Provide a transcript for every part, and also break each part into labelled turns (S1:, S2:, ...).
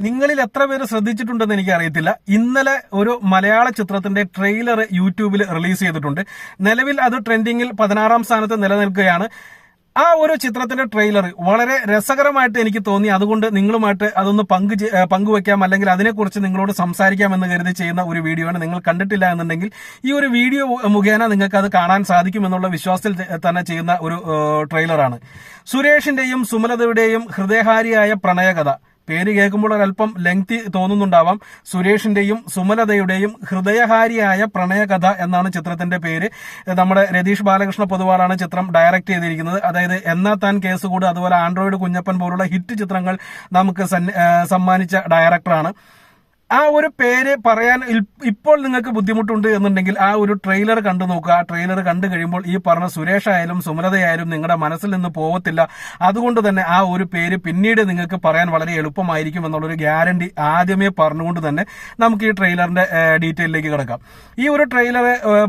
S1: നിങ്ങളിൽ എത്ര പേര് ശ്രദ്ധിച്ചിട്ടുണ്ടെന്ന് എനിക്ക് അറിയത്തില്ല ഇന്നലെ ഒരു മലയാള ചിത്രത്തിന്റെ ട്രെയിലർ യൂട്യൂബിൽ റിലീസ് ചെയ്തിട്ടുണ്ട്. നിലവിൽ അത് ട്രെൻഡിങ്ങിൽ പതിനാറാം സ്ഥാനത്ത് നിലനിൽക്കുകയാണ്. ആ ഒരു ചിത്രത്തിന്റെ ട്രെയിലർ വളരെ രസകരമായിട്ട് എനിക്ക് തോന്നി. അതുകൊണ്ട് നിങ്ങളുമായിട്ട് അതൊന്ന് പങ്കു പങ്കുവെക്കാം. അല്ലെങ്കിൽ അതിനെക്കുറിച്ച് നിങ്ങളോട് സംസാരിക്കാം എന്ന് കരുതി ചെയ്യുന്ന ഒരു വീഡിയോ ആണ് നിങ്ങൾ കണ്ടിട്ടില്ല എന്നുണ്ടെങ്കിൽ ഈ ഒരു വീഡിയോ മുഖേന നിങ്ങൾക്ക് അത് കാണാൻ സാധിക്കും എന്നുള്ള വിശ്വാസത്തിൽ തന്നെ ചെയ്യുന്ന ഒരു ട്രെയിലറാണ്. സുരേഷിന്റെയും സുമലതയുടെയും ഹൃദയഹാരിയായ പ്രണയകഥ. പേര് കേൾക്കുമ്പോൾ ഒരല്പം ലെങ്തി തോന്നുന്നുണ്ടാവാം. സുരേഷിന്റെയും സുമലതയുടെയും ഹൃദയഹാരിയായ പ്രണയകഥ എന്നാണ് ചിത്രത്തിന്റെ പേര്. നമ്മുടെ രതീഷ് ബാലകൃഷ്ണ പൊതുവാളാണ് ചിത്രം ഡയറക്ട് ചെയ്തിരിക്കുന്നത്. അതായത് എന്നാ താൻ കേസ് കൂട് അതുപോലെ ആൻഡ്രോയിഡ് കുഞ്ഞപ്പൻ പോലുള്ള ഹിറ്റ് ചിത്രങ്ങൾ നമുക്ക് സമ്മാനിച്ച ഡയറക്ടറാണ് ആ ഒരു പേര് പറയാൻ ഇപ്പോൾ നിങ്ങൾക്ക് ബുദ്ധിമുട്ടുണ്ട് എന്നുണ്ടെങ്കിൽ ആ ഒരു ട്രെയിലർ കണ്ടു നോക്കുക. ആ ട്രെയിലർ കണ്ടു കഴിയുമ്പോൾ ഈ പറഞ്ഞ സുരേഷ് ആയാലും സുമലതയായാലും നിങ്ങളുടെ മനസ്സിൽ നിന്ന് പോകത്തില്ല അതുകൊണ്ട് തന്നെ ആ ഒരു പേര് പിന്നീട് നിങ്ങൾക്ക് പറയാൻ വളരെ എളുപ്പമായിരിക്കും എന്നുള്ളൊരു ഗ്യാരണ്ടി ആദ്യമേ പറഞ്ഞുകൊണ്ട് തന്നെ നമുക്ക് ഈ ട്രെയിലറിന്റെ ഡീറ്റെയിലേക്ക് കിടക്കാം. ഈ ഒരു ട്രെയിലർ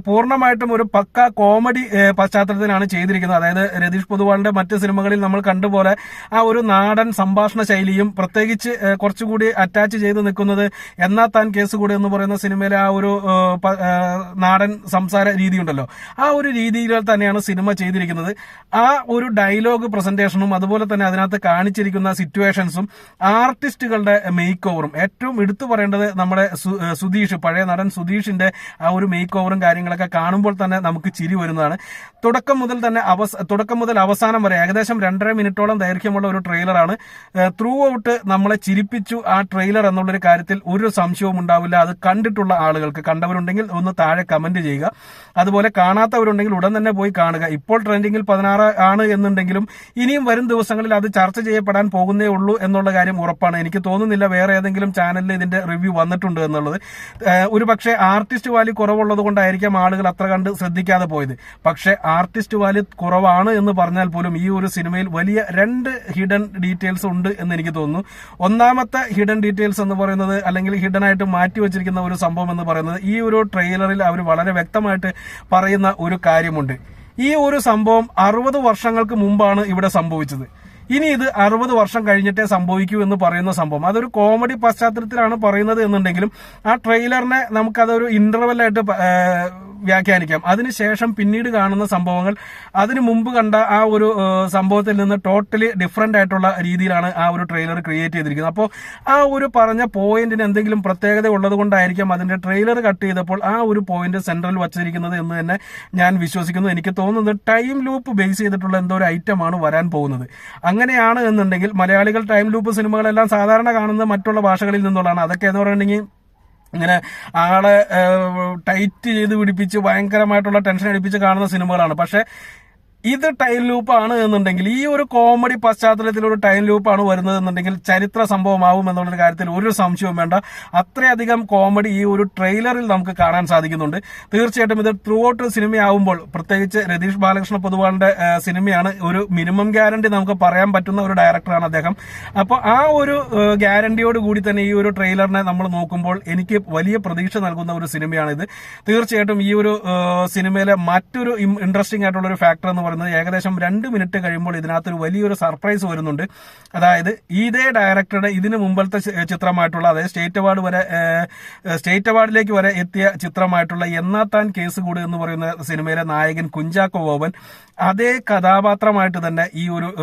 S1: പൂർണമായിട്ടും ഒരു പക്ക കോമഡി പശ്ചാത്തലത്തിലാണ് ചെയ്തിരിക്കുന്നത്. അതായത് രതീഷ് പൊതുവാളിന്റെ മറ്റ് സിനിമകളിൽ നമ്മൾ കണ്ടുപോലെ ആ ഒരു നാടൻ സംഭാഷണ ശൈലിയും പ്രത്യേകിച്ച് കുറച്ചുകൂടി അറ്റാച്ച് ചെയ്ത് നിൽക്കുന്നത് എന്നാ താൻ കേസ് കൂടെ എന്ന് പറയുന്ന സിനിമയിലെ ആ ഒരു നാടൻ സംസാര രീതി ഉണ്ടല്ലോ ആ ഒരു രീതിയിൽ തന്നെയാണ് സിനിമ ചെയ്തിരിക്കുന്നത്. ആ ഒരു ഡയലോഗ് പ്രസന്റേഷനും അതുപോലെ തന്നെ അതിനകത്ത് കാണിച്ചിരിക്കുന്ന സിറ്റുവേഷൻസും ആർട്ടിസ്റ്റുകളുടെ മേക്ക് ഓവറും ഏറ്റവും എടുത്തു പറയേണ്ടത് നമ്മുടെ സുധീഷ് പഴയ നടൻ സുധീഷിന്റെ ആ ഒരു മേക്ക് ഓവറും കാര്യങ്ങളൊക്കെ കാണുമ്പോൾ തന്നെ നമുക്ക് ചിരി വരുന്നതാണ്. തുടക്കം മുതൽ തന്നെ അവസ തുടക്കം മുതൽ അവസാനം വരെ ഏകദേശം രണ്ടര മിനിറ്റോളം ദൈർഘ്യമുള്ള ഒരു ട്രെയിലറാണ്. ത്രൂ ഔട്ട് നമ്മളെ ചിരിപ്പിച്ചു ആ ട്രെയിലർ എന്നുള്ളൊരു കാര്യത്തിൽ സംശയവും ഉണ്ടാവില്ല. അത് കണ്ടിട്ടുള്ള ആളുകൾക്ക് കണ്ടവരുണ്ടെങ്കിൽ ഒന്ന് താഴെ കമന്റ് ചെയ്യുക. അതുപോലെ കാണാത്തവരുണ്ടെങ്കിൽ ഉടൻ തന്നെ പോയി കാണുക. ഇപ്പോൾ ട്രെൻഡിങ്ങിൽ പതിനാറ് ആണ് എന്നുണ്ടെങ്കിലും ഇനിയും വരും ദിവസങ്ങളിൽ അത് ചർച്ച ചെയ്യപ്പെടാൻ പോകുന്നേ ഉള്ളൂ എന്നുള്ള കാര്യം ഉറപ്പാണ്. എനിക്ക് തോന്നുന്നില്ല വേറെ ഏതെങ്കിലും ചാനലിൽ ഇതിന്റെ റിവ്യൂ വന്നിട്ടുണ്ട് എന്നുള്ളത്. ഒരു പക്ഷേ ആർട്ടിസ്റ്റ് വാല്യൂ കുറവുള്ളത് കൊണ്ടായിരിക്കാം ആളുകൾ അത്ര കണ്ട് ശ്രദ്ധിക്കാതെ പോയത്. പക്ഷേ ആർട്ടിസ്റ്റ് വാല്യൂ കുറവാണ് എന്ന് പറഞ്ഞാൽ പോലും ഈ ഒരു സിനിമയിൽ വലിയ രണ്ട് ഹിഡൻ ഡീറ്റെയിൽസ് ഉണ്ട് എന്ന് എനിക്ക് തോന്നുന്നു. ഒന്നാമത്തെ ഹിഡൻ ഡീറ്റെയിൽസ് എന്ന് പറയുന്നത് അല്ലെങ്കിൽ ഹിഡൻ ആയിട്ട് മാറ്റി വെച്ചിരിക്കുന്ന ഒരു സംഭവം എന്ന് പറയുന്നത് ഈ ഒരു ട്രെയിലറിൽ അവർ വളരെ വ്യക്തമായിട്ട് പറയുന്ന ഒരു കാര്യമുണ്ട്. ഈ ഒരു സംഭവം അറുപത് വർഷങ്ങൾക്ക് മുമ്പാണ് ഇവിടെ സംഭവിച്ചത്. ഇനി ഇത് അറുപത് വർഷം കഴിഞ്ഞിട്ടേ സംഭവിക്കൂ എന്ന് പറയുന്ന സംഭവം. അതൊരു കോമഡി പശ്ചാത്തലത്തിലാണ് പറയുന്നത് എന്നുണ്ടെങ്കിലും ആ ട്രെയിലറിനെ നമുക്കതൊരു ഇന്റർവെല്ലായിട്ട് വ്യാഖ്യാനിക്കാം. അതിനുശേഷം പിന്നീട് കാണുന്ന സംഭവങ്ങൾ അതിനു മുമ്പ് കണ്ട ആ ഒരു സംഭവത്തിൽ നിന്ന് ടോട്ടലി ഡിഫറെന്റ് ആയിട്ടുള്ള രീതിയിലാണ് ആ ഒരു ട്രെയിലർ ക്രിയേറ്റ് ചെയ്തിരിക്കുന്നത്. അപ്പോൾ ആ ഒരു പറഞ്ഞ പോയിന്റിന് എന്തെങ്കിലും പ്രത്യേകത ഉള്ളത് കൊണ്ടായിരിക്കാം ട്രെയിലർ കട്ട് ചെയ്തപ്പോൾ ആ ഒരു പോയിന്റ് സെൻട്രൽ വച്ചിരിക്കുന്നത് എന്ന് തന്നെ ഞാൻ വിശ്വസിക്കുന്നു. എനിക്ക് തോന്നുന്നത് ടൈം ലൂപ്പ് ബേസ് ചെയ്തിട്ടുള്ള എന്തോ ഒരു ഐറ്റമാണ് വരാൻ പോകുന്നത്. അങ്ങനെയാണ് എന്നുണ്ടെങ്കിൽ മലയാളികൾ ടൈം ലൂപ്പ് സിനിമകളെല്ലാം സാധാരണ കാണുന്നത് മറ്റുള്ള ഭാഷകളിൽ നിന്നുള്ളതാണ്. അതൊക്കെ എന്ന് പറയുന്നുണ്ടെങ്കിൽ ഇങ്ങനെ ആളെ ടൈറ്റ് ചെയ്ത് പിടിപ്പിച്ച് ഭയങ്കരമായിട്ടുള്ള ടെൻഷൻ അടിപ്പിച്ച് കാണുന്ന സിനിമകളാണ്. പക്ഷെ ഇത് ടൈം ലൂപ്പ് ആണ് എന്നുണ്ടെങ്കിൽ ഈ ഒരു കോമഡി പശ്ചാത്തലത്തിൽ ഒരു ടൈം ലൂപ്പ് ആണ് വരുന്നത് എന്നുണ്ടെങ്കിൽ ചരിത്ര സംഭവമാവും എന്നുള്ള കാര്യത്തിൽ ഒരു സംശയവും വേണ്ട. അത്രയധികം കോമഡി ഈ ഒരു ട്രെയിലറിൽ നമുക്ക് കാണാൻ സാധിക്കുന്നുണ്ട്. തീർച്ചയായിട്ടും ഇത് ത്രൂ ഔട്ട് സിനിമയാവുമ്പോൾ പ്രത്യേകിച്ച് രതീഷ് ബാലകൃഷ്ണ പൊതുവാളിന്റെ സിനിമയാണ് ഒരു മിനിമം ഗ്യാരണ്ടി നമുക്ക് പറയാൻ പറ്റുന്ന ഒരു ഡയറക്ടറാണ് അദ്ദേഹം. അപ്പോൾ ആ ഒരു ഗ്യാരണ്ടിയോട് കൂടി തന്നെ ഈ ഒരു ട്രെയിലറിനെ നമ്മൾ നോക്കുമ്പോൾ എനിക്ക് വലിയ പ്രതീക്ഷ നൽകുന്ന ഒരു സിനിമയാണ് ഇത് തീർച്ചയായിട്ടും ഈ ഒരു സിനിമയിലെ മറ്റൊരു ഇൻട്രസ്റ്റിംഗ് ആയിട്ടുള്ള ഒരു ഫാക്ടർ എന്ന് പറയുന്നത് ഏകദേശം രണ്ട് മിനിറ്റ് കഴിയുമ്പോൾ ഇതിനകത്തൊരു വലിയൊരു സർപ്രൈസ് വരുന്നുണ്ട്. അതായത് ഇതേ ഡയറക്ടറുടെ ഇതിന് മുമ്പത്തെ ചിത്രമായിട്ടുള്ള അതായത് സ്റ്റേറ്റ് അവാർഡ് വരെ സ്റ്റേറ്റ് അവാർഡിലേക്ക് വരെ എത്തിയ ചിത്രമായിട്ടുള്ള എന്നാത്താൻ താൻ കേസ് കൂട് എന്ന് പറയുന്ന സിനിമയിലെ നായകൻ കുഞ്ചാക്കോ ബോബൻ അതേ കഥാപാത്രമായിട്ട് തന്നെ ഈ ഒരു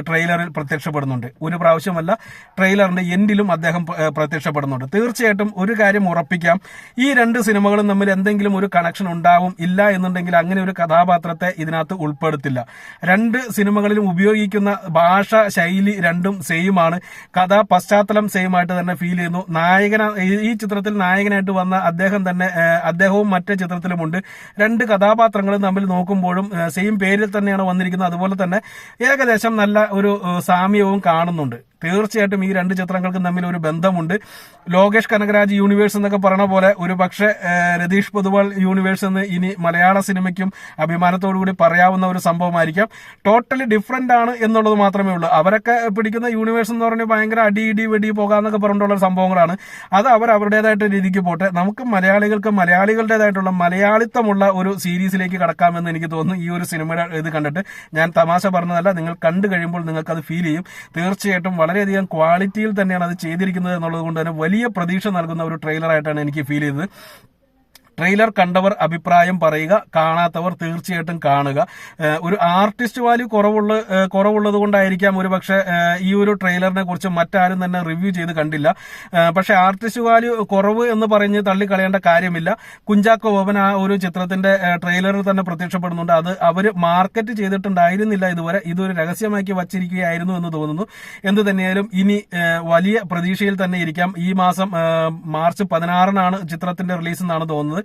S1: ട്രെയിലറിൽ പ്രത്യക്ഷപ്പെടുന്നുണ്ട്. ഒരു പ്രാവശ്യമല്ല ട്രെയിലറിന്റെ എൻഡിലും അദ്ദേഹം പ്ര- പ്രത്യക്ഷപ്പെടുന്നുണ്ട്. തീർച്ചയായിട്ടും ഒരു കാര്യം ഉറപ്പിക്കാം. ഈ രണ്ട് സിനിമകളും തമ്മിൽ എന്തെങ്കിലും ഒരു കണക്ഷൻ ഉണ്ടാവും ഇല്ല എന്നുണ്ടെങ്കിൽ അങ്ങനെ ഒരു കഥാപാത്രത്തെ ഇതിനകത്ത് ഉൾപ്പെടുത്തില്ല. രണ്ട് സിനിമകളിലും ഉപയോഗിക്കുന്ന ഭാഷ ശൈലി രണ്ടും സെയിം ആണ്. കഥ പശ്ചാത്തലം സെയിം ആയിട്ട് തന്നെ ഫീൽ ചെയ്യുന്നു. നായകന ഈ- ചിത്രത്തിൽ നായകനായിട്ട് വന്ന അദ്ദേഹം തന്നെ അദ്ദേഹവും മറ്റേ ചിത്രത്തിലുമുണ്ട്. രണ്ട് കഥാപാത്രങ്ങളും തമ്മിൽ നോക്കുമ്പോഴും സെയിം പേരിൽ തന്നെയാണ് വന്നിരിക്കുന്നത്. അതുപോലെ തന്നെ ഏകദേശം നല്ല ഒരു സാമ്യവും കാണുന്നുണ്ട്. തീർച്ചയായിട്ടും ഈ രണ്ട് ചിത്രങ്ങൾക്കും തമ്മിൽ ഒരു ബന്ധമുണ്ട്. ലോകേഷ് കനകരാജ് യൂണിവേഴ്സ് എന്നൊക്കെ പറഞ്ഞ പോലെ ഒരു പക്ഷേ രതീഷ് പൊതുവാൾ യൂണിവേഴ്സ് എന്ന് ഇനി മലയാള സിനിമയ്ക്കും അഭിമാനത്തോടു കൂടി പറയാവുന്ന ഒരു സംഭവമായിരിക്കാം. ടോട്ടലി ഡിഫറെന്റ് ആണ് എന്നുള്ളത് മാത്രമേ ഉള്ളൂ. അവരൊക്കെ പിടിക്കുന്ന യൂണിവേഴ്സ് എന്ന് പറഞ്ഞാൽ ഭയങ്കര അടി ഇടി വെടി പോകാന്നൊക്കെ പറഞ്ഞിട്ടുള്ള സംഭവങ്ങളാണ്. അത് അവർ അവരുടേതായിട്ട് രീതിക്ക് പോട്ടെ. നമുക്ക് മലയാളികൾക്ക് മലയാളികളുടേതായിട്ടുള്ള മലയാളിത്തമുള്ള ഒരു സീരീസിലേക്ക് കടക്കാമെന്ന് എനിക്ക് തോന്നുന്നു ഈ ഒരു സിനിമയുടെ ഇത് കണ്ടിട്ട്. ഞാൻ തമാശ പറഞ്ഞതല്ല നിങ്ങൾ കണ്ടു കഴിയുമ്പോൾ നിങ്ങൾക്ക് അത് ഫീൽ ചെയ്യും. തീർച്ചയായിട്ടും വളരെയധികം ക്വാളിറ്റിയിൽ തന്നെയാണ് അത് ചെയ്തിരിക്കുന്നത് എന്നുള്ളത് കൊണ്ട് തന്നെ വലിയ പ്രതീക്ഷ നൽകുന്ന ഒരു ട്രെയിലറായിട്ടാണ് എനിക്ക് ഫീൽ ചെയ്തത്. ട്രെയിലർ കണ്ടവർ അഭിപ്രായം പറയുക കാണാത്തവർ തീർച്ചയായിട്ടും കാണുക. ഒരു ആർട്ടിസ്റ്റ് വാല്യൂ കുറവുള്ള കുറവുള്ളത് കൊണ്ടായിരിക്കാം ഒരു പക്ഷേ ഈ ഒരു ട്രെയിലറിനെ കുറിച്ച് മറ്റാരും തന്നെ റിവ്യൂ ചെയ്ത് കണ്ടില്ല. പക്ഷേ ആർട്ടിസ്റ്റ് വാല്യൂ കുറവ് എന്ന് പറഞ്ഞ് തള്ളിക്കളയേണ്ട കാര്യമില്ല. കുഞ്ചാക്കോ ബോബൻ ആ ഒരു ചിത്രത്തിന്റെ ട്രെയിലറിൽ തന്നെ പ്രത്യക്ഷപ്പെടുന്നുണ്ട്. അത് അവർ മാർക്കറ്റ് ചെയ്തിട്ടുണ്ടായിരുന്നില്ല ഇതുവരെ. ഇതൊരു രഹസ്യമാക്കി വച്ചിരിക്കുകയായിരുന്നു എന്ന് തോന്നുന്നു. എന്ത് തന്നെയായാലും ഇനി വലിയ പ്രതീക്ഷയിൽ തന്നെ ഇരിക്കാം. ഈ മാസം മാർച്ച് പതിനാറിനാണ് ചിത്രത്തിന്റെ റിലീസ് എന്നാണ് തോന്നുന്നത്.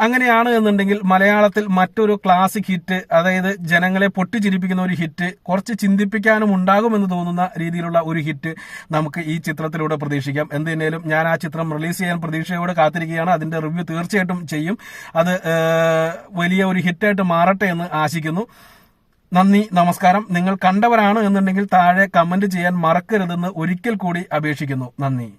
S1: അങ്ങനെയാണ് എന്നുണ്ടെങ്കിൽ മലയാളത്തിൽ മറ്റൊരു ക്ലാസിക് ഹിറ്റ് അതായത് ജനങ്ങളെ പൊട്ടിച്ചിരിപ്പിക്കുന്ന ഒരു ഹിറ്റ് കുറച്ച് ചിന്തിപ്പിക്കാനും ഉണ്ടാകുമെന്ന് തോന്നുന്ന രീതിയിലുള്ള ഒരു ഹിറ്റ് നമുക്ക് ഈ ചിത്രത്തിലൂടെ പ്രതീക്ഷിക്കാം. എന്തിനേലും ഞാൻ ആ ചിത്രം റിലീസ് ചെയ്യാൻ പ്രതീക്ഷയോടെ കാത്തിരിക്കുകയാണ്. അതിന്റെ റിവ്യൂ തീർച്ചയായിട്ടും ചെയ്യും. അത് വലിയ ഒരു ഹിറ്റായിട്ട് മാറട്ടെ എന്ന് ആശിക്കുന്നു. നന്ദി നമസ്കാരം. നിങ്ങൾ കണ്ടവരാണ് എന്നുണ്ടെങ്കിൽ താഴെ കമന്റ് ചെയ്യാൻ മറക്കരുതെന്ന് ഒരിക്കൽ കൂടി അപേക്ഷിക്കുന്നു. നന്ദി.